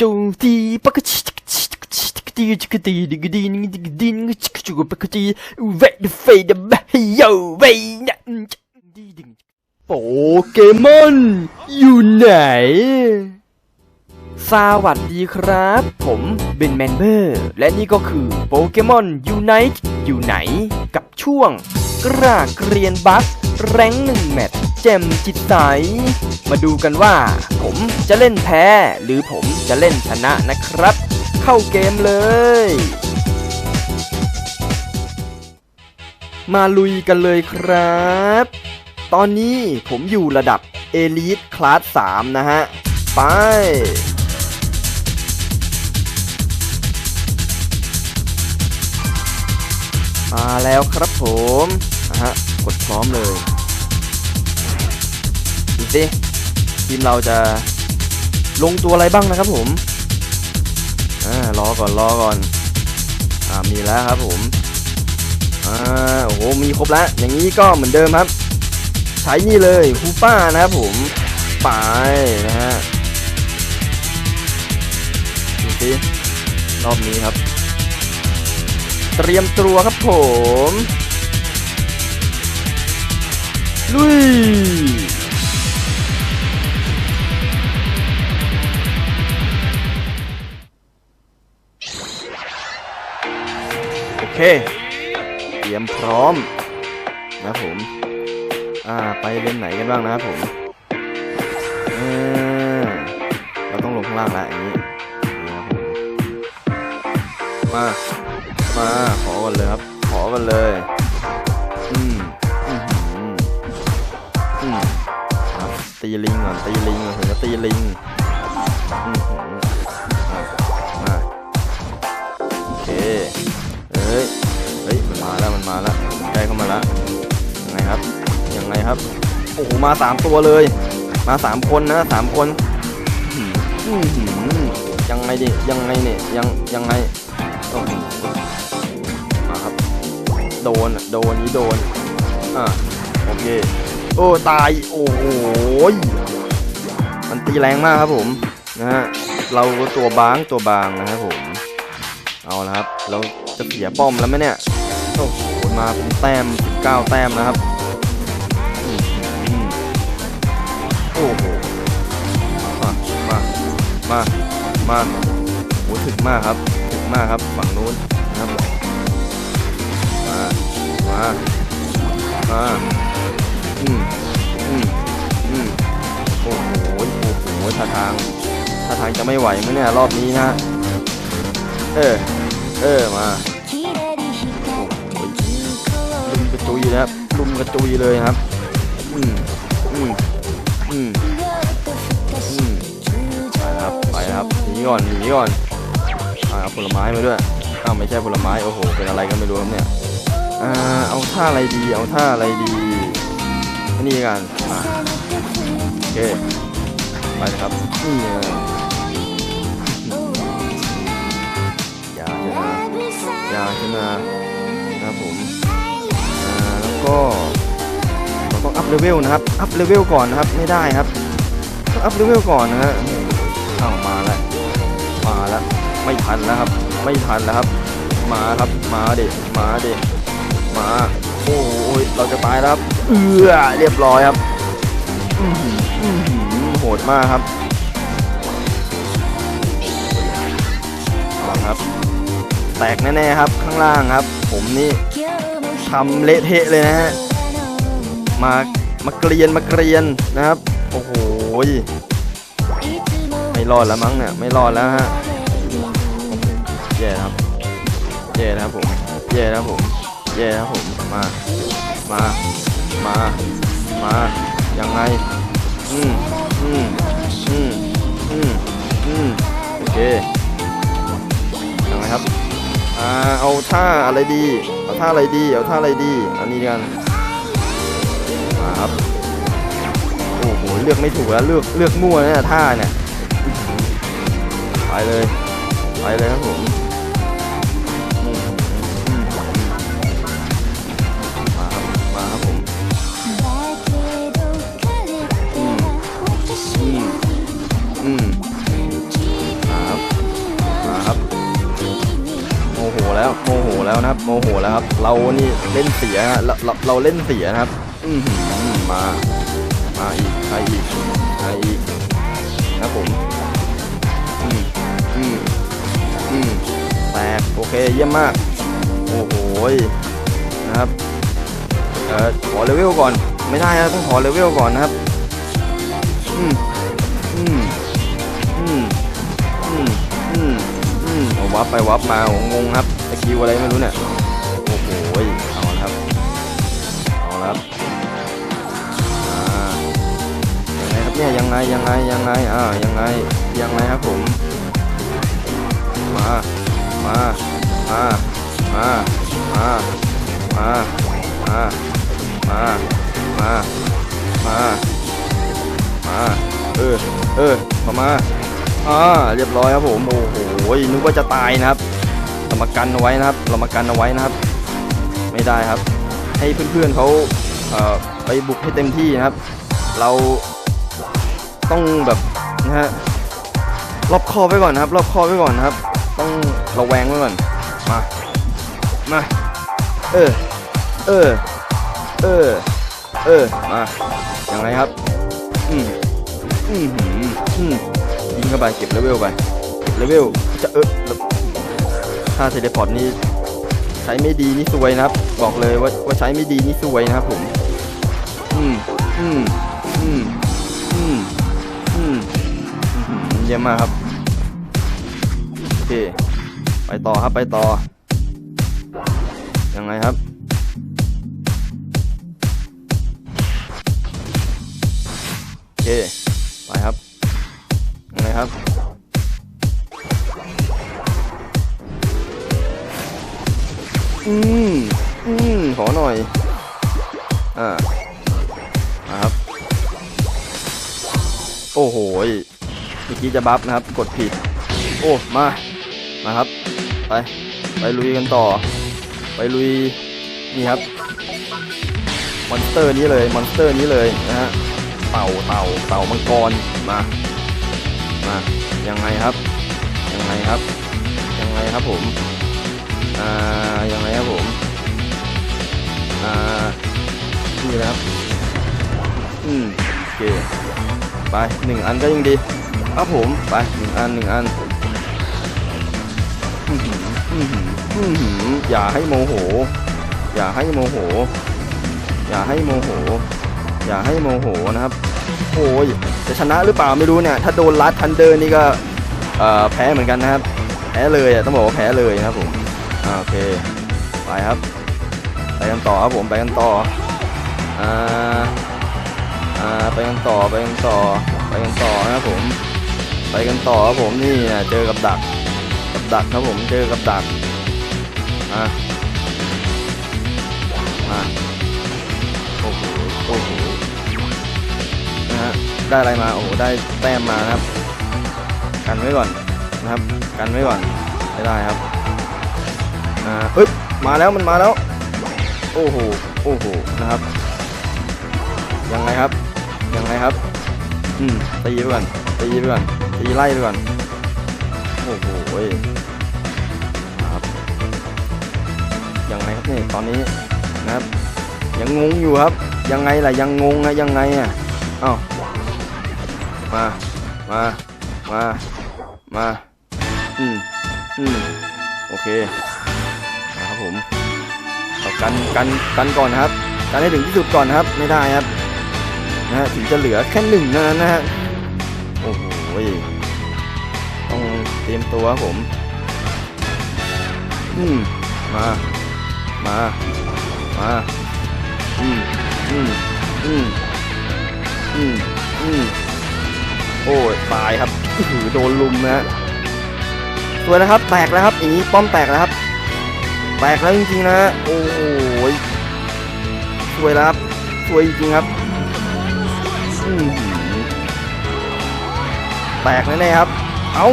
จมตีปะกชิกชิกชิกตีจิกตีดิกดีนิดิกดีนชิกจุกปะกะตีเวดเฟดบะโยเวยนะดีดิโปเกมอนอยู่ไหน สวัสดีครับ ผมเบนแมนเบอร์ และนี่ก็คือโปเกมอนยูไนต์อยู่ไหน กับช่วงกรากเกรียนบัส แรงหนึ่งแมตช์แจ่มจิตใส มาดูกันว่า ผมจะเล่นแพ้ หรือผมจะเล่นชนะนะครับ เข้าเกมเลย มาลุยกันเลยครับ ตอนนี้ผมอยู่ระดับเอลิทคลาส 3 นะฮะ ไปมาแล้วครับผมนะฮะ กดพร้อมเลย สิทีมเราจะลงตัวอะไรบ้างนะครับผมอ่ารอก่อนรอก่อนอ่ามีแล้วครับผมอ่าโอ้โหมีครบแล้วอย่างนี้ก็เหมือนเดิมครับ ใช้นี่เลยฮูป้านะครับผมไปนะฮะดูสิรอบนี้ครับ เตรียมตัวครับผม ลุย เค เตรียมพร้อมนะผม อ่า ไปเลนไหนกันบ้างนะครับผมเออเราต้องลงข้างล่างแล้วอย่างนี้นะผมมา มาขอกันเลยครับ ขอกันเลย อืมอืมอืมตีลิงก่อนตีลิงก่อนผมจะตีลิงอืม มาแล้วมันมาแล้วใกล้เข้ามาแล้วยังไงครับยังไงครับโอ้โหมาสามตัวเลย มาสามคนนะสามคนยังไงดิยังไงเนี่ยยังยังไงมาครับ โดนอะโดนนี้โดนอะโอเคโอ้ตายโอ้โหมันตีแรงมากครับผมนะฮะเราตัวบางตัวบางนะครับผม เอาละครับ เราจะเสียป้อมแล้วไหมเนี่ย มาเป็นแต้ม9แต้มนะครับอืมอืมโอ้โห มา มา มา มาโอ้ถึกมากครับ ถึกมากครับ ฝั่งนู้นนะครับ มา มา มา อืมอืมอืมโอ้โห โอ้โหท่าทางท่าทางจะไม่ไหวไหมเนี่ยรอบนี้นะ เออ เออ มา ลุมกระจุยเลยครับ อืมอืมอืมอืมไปครับ ไปครับหนีก่อนหนีก่อนอ่าเอาผลไม้มาด้วยอ้าวไม่ใช่ผลไม้ โอ้โห เป็นอะไรก็ไม่รู้ครับเนี่ย อ่า เอาท่าอะไรดี เอาท่าอะไรดี นี่กันอ่าโอเค ไปครับ นี่ยาชนะยาชนะนะครับผม ก็เราต้องอัพเลเวลนะครับ อัพเลเวลก่อนนะครับ ไม่ได้ครับ ต้องอัพเลเวลก่อนนะฮะข้ามาแล้ว มาแล้ว ไม่ทันแล้วครับ ไม่ทันแล้วครับ มาครับ มาเด็มาเด็มา โอ้ยเราจะตายแล้วครับ เอือเรียบร้อยครับอื้อหืออื้อหือโหดมากครับเอาครับ แตกแน่ๆครับ ข้างล่างครับ ผมนี่ ทำเละเทะเลยนะฮะ มา มาเกรียน มาเกรียนนะครับ โอ้โห ไม่รอดแล้วมั้งเนี่ย ไม่รอดแล้วฮะแย่ครับแย่นะครับผม แย่นะครับผม แย่นะครับผม มา มา มา มา ยังไง อืมอืมอืมอืมอืมโอเคยังไงครับ อ่าเอาท่าอะไรดี เอาท่าอะไรดี เอาท่าอะไรดี อันนี้กันมาครับ โอ้โห เลือกไม่ถูกแล้ว เลือก เลือกมั่วเนี่ยท่าเนี่ย ไปเลย ไปเลยครับผมอืม แล้วโมโหแล้วนะครับโมโหแล้วครับเรานี่เล่นเสียฮะเราเราเราเล่นเสียนะครับอืมามาอีกใครอีกใครอีกนะครับผมอืมอืมอืมแตกโอเคเยี่ยมมากโอ้โหยนะครับเอ่อขอเลเวลก่อนไม่ได้ครับต้องขอเลเวลก่อนนะครับอืมอืมอืมอืมอืมอืมวับไปวับมางงครับ สกิลอะไรไม่รู้เนี่ย โอ้โห เอาละครับ เอาละครับยังไงครับเนี่ยยังไงยังไงยังไง อ่า ยังไง ยังไงครับผม มา มา มา มา มา มา มา มา มา มา มา เออ เออเข้ามาอ่าเรียบร้อยครับผม โอ้โห นึกว่าจะตายนะครับ เรามากันเอาไว้นะครับ เรามากันเอาไว้นะครับ ไม่ได้ครับ ให้เพื่อนๆเขาเอ่อไปบุกให้เต็มที่นะครับ เราต้องแบบนะฮะรอบคอไว้ก่อนนะครับรอบคอไว้ก่อนนะครับ ต้องระแวงไว้ก่อน มา มา เออ เออ เออ เออ มา อยังไงครับ อืมอืมหืมอืมยิงเข้าไปเก็บเลเวลไป เก็บเลเวลจะเออ แล้วถ้าเทเลพอร์ตนี้ใช้ไม่ดีนี่ซวยนะครับ บอกเลยว่าว่าใช้ไม่ดีนี่ซวยนะครับผม อืมอืมอืมอืมอืมเยี่ยมมากครับ โอเค ไปต่อครับไปต่อ ยังไงครับโอเค ไปครับยังไงครับ อืมอืมขอหน่อย อ่ามาครับ โอ้โหเมื่อกี้จะบัฟนะครับ กดผิด โอ้ มา มาครับ ไป ไปลุยกันต่อ ไปลุย นี่ครับ มอนสเตอร์นี้เลย มอนสเตอร์นี้เลยนะฮะ เต่า เต่า เต่ามังกร มา มา ยังไงครับ ยังไงครับ ยังไงครับผม อ่ายังไงครับผมอ่านี่นะครับอืมโอเคไปหนึ่งอันก็ยังดีครับผมไปหนึ่งอันหนึ่งอันอื้อหืออื้อหืออื้อหือย่าให้โมโห อย่าให้โมโห อย่าให้โมโห อย่าให้โมโหนะครับโอ้ยจะชนะหรือเปล่าไม่รู้เนี่ยถ้าโดนลัดทันเดอร์นี่ก็แพ้เหมือนกันนะครับ แพ้เลยอะต้องบอกว่าแพ้เลยนะครับผม โอเค ไปครับ ไปกันต่อครับผมไปกันต่อ อ่า อ่า ไปกันต่อ ไปกันต่อ ไปกันต่อนะครับผม ไปกันต่อครับผม นี่นะเจอกับดัก กับดักครับผม เจอกับดัก อ่ามาโอ้โห โอ้โห นะฮะ ได้อะไรมา โอ้โห ได้แต้มมานะครับ กันไว้ก่อนนะครับ กันไว้ก่อน ไม่ได้ครับ อ่าเอ้ยมาแล้วมันมาแล้ว โอ้โหโอ้โหนะครับยังไงครับยังไงครับอืมตีไปก่อนตีไปก่อนตีไล่ไปก่อนโอ้โหยครับยังไงครับนี่ตอนนี้นะครับ ยังงงอยู่ครับ ยังไงล่ะยังงงนะยังไงอะเอ้ามามามามาอืมอืมโอเค ผมเอากันกันกันก่อนนะครับกันให้ถึงที่สุดก่อนนะครับไม่ได้ครับนะฮะถึงจะเหลือแค่หนึ่งนั้นนะฮะโอ้โหต้องเตรียมตัวครับผมอืมมามามาอืมอืมอืมอืมอืมโอ้ยตายครับอื้อโดนลุมนะฮะสวยนะครับแตกแล้วครับอย่างนี้ป้อมแตกแล้วครับ ตกแล้วจริงๆนะโอ้โหยสวยแล้วครับสวยจริงครับอื้อหือแตกแน่ๆครับ เอ้า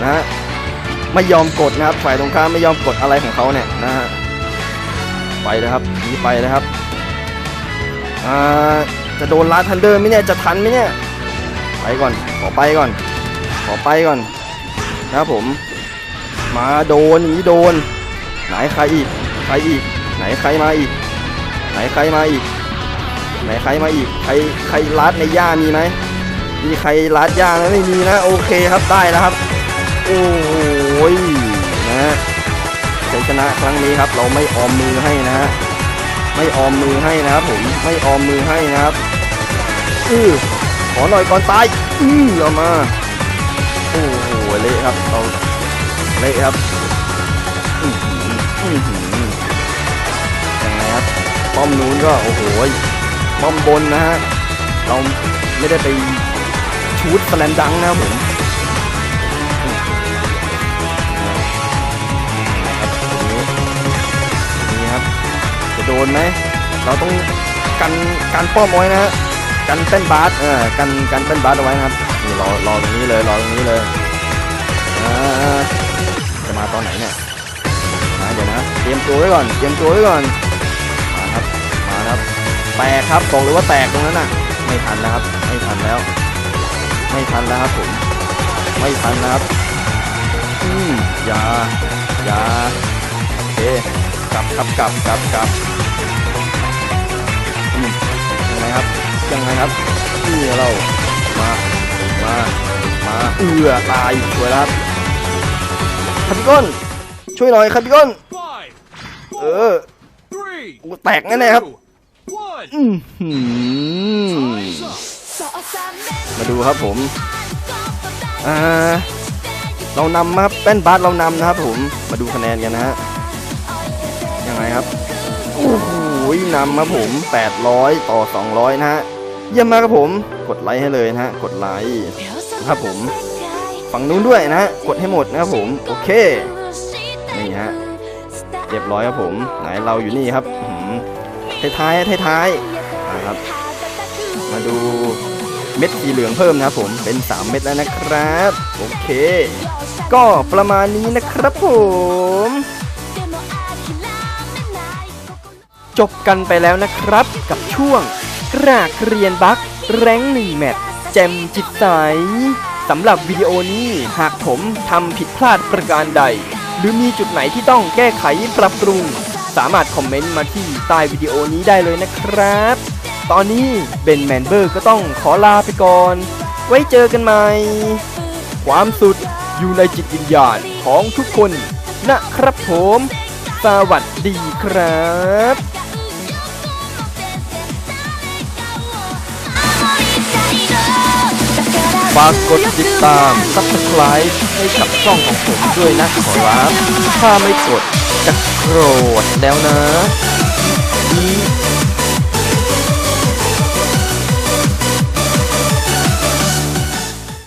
นะฮะไม่ยอมกดนะครับ ฝ่ายตรงข้ามไม่ยอมกดอะไรของเขาเนี่ยนะฮะไปเลยครับหนีไปเลยครับอ่าจะโดนลาทันเดอร์ไหมเนี่ยจะทันไหมเนี่ยไปก่อนขอไปก่อน ขอไปก่อนนะครับผม มาโดนอย่างนี้โดน ไหนใครอีก ใครอีก ไหนใครมาอีก ไหนใครมาอีก ไหนใครมาอีก ใครใครลัดในหญ้ามีไหมมีใครลัดหญ้าไหมไม่มีนะ โอเคครับได้แล้วครับ โอ้ยนะฮะชัยชนะครั้งนี้ครับ เราไม่ออมมือให้นะฮะไม่ออมมือให้นะครับผมไม่ออมมือให้นะครับอือขอหน่อยก่อนตายอือเอามาโอ้โหเละครับเราเละครับ ยังไงครับป้อมนู้นก็โอ้โหป้อมบนนะฮะเราไม่ได้ไปชูดสลนดังนะผมครับนี่ครับจะโดนไหมเราต้องกันกันป้อมไว้นะฮะกันเต้นบาสเออกันกันเต้นบาสเอาไว้นะครับนี่รอรอตรงนี้เลยรอตรงนี้เลยจะมาตอนไหนเนี่ย นะเตรียมตัวไว้ก่อนเตรียมตัวไว้ก่อนมาครับมาครับแตกครับบอกเลยว่าแตกตรงนั้นน่ะ ไม่ทันแล้วครับไม่ทันแล้ว ไม่ทันแล้วครับผมไม่ทันนะครับอืมอย่าอย่าโอเคกลับกลับกลับกลับกลับอืมยังไงครับยังไงครับนี่เรามามามาเอือตายสวยแล้วครับครับพี่ก้นช่วยหน่อยครับพี่ก้น เออ three, โอ้แตกแน่ๆครับ two, one. อือหือ Time's up. มาดูครับผมอ่าเรานำครับแป้นบาสเรานำนะครับผมมาดูคะแนนกันนะฮะยังไงครับโอ้โหนำครับผม 800 ต่อ 200 นะฮะเยี่ยมมากครับผม กดไลค์ให้เลยนะฮะกดไลค์ครับผมฝั่งนู้นด้วยนะฮะกดให้หมดนะครับผม โอเคนี่ฮะ เรียบร้อยครับผม ไหนเราอยู่นี่ครับท้ายๆท้ายๆนะครับ มาดูเม็ดสีเหลืองเพิ่มนะครับผมเป็น 3 เม็ดแล้วนะครับ โอเค ก็ประมาณนี้นะครับผมจบกันไปแล้วนะครับกับช่วงกรากเรียนบัคแรงหนึ่งแมตช์แจมจิตใสสำหรับวิดีโอนี้หากผมทำผิดพลาดประการใด หรือมีจุดไหนที่ต้องแก้ไขปรับปรุง สามารถคอมเมนต์มาที่ใต้วิดีโอนี้ได้เลยนะครับ ตอนนี้เบนแมนเบอร์ก็ต้องขอลาไปก่อน ไว้เจอกันใหม่ ความสุดอยู่ในจิตวิญญาณของทุกคนนะครับผม สวัสดีครับ ฝากกดติดตาม Subscribe ให้กับช่องของผมด้วยนะขอรับ ถ้าไม่กดจะโกรธแล้วนะ E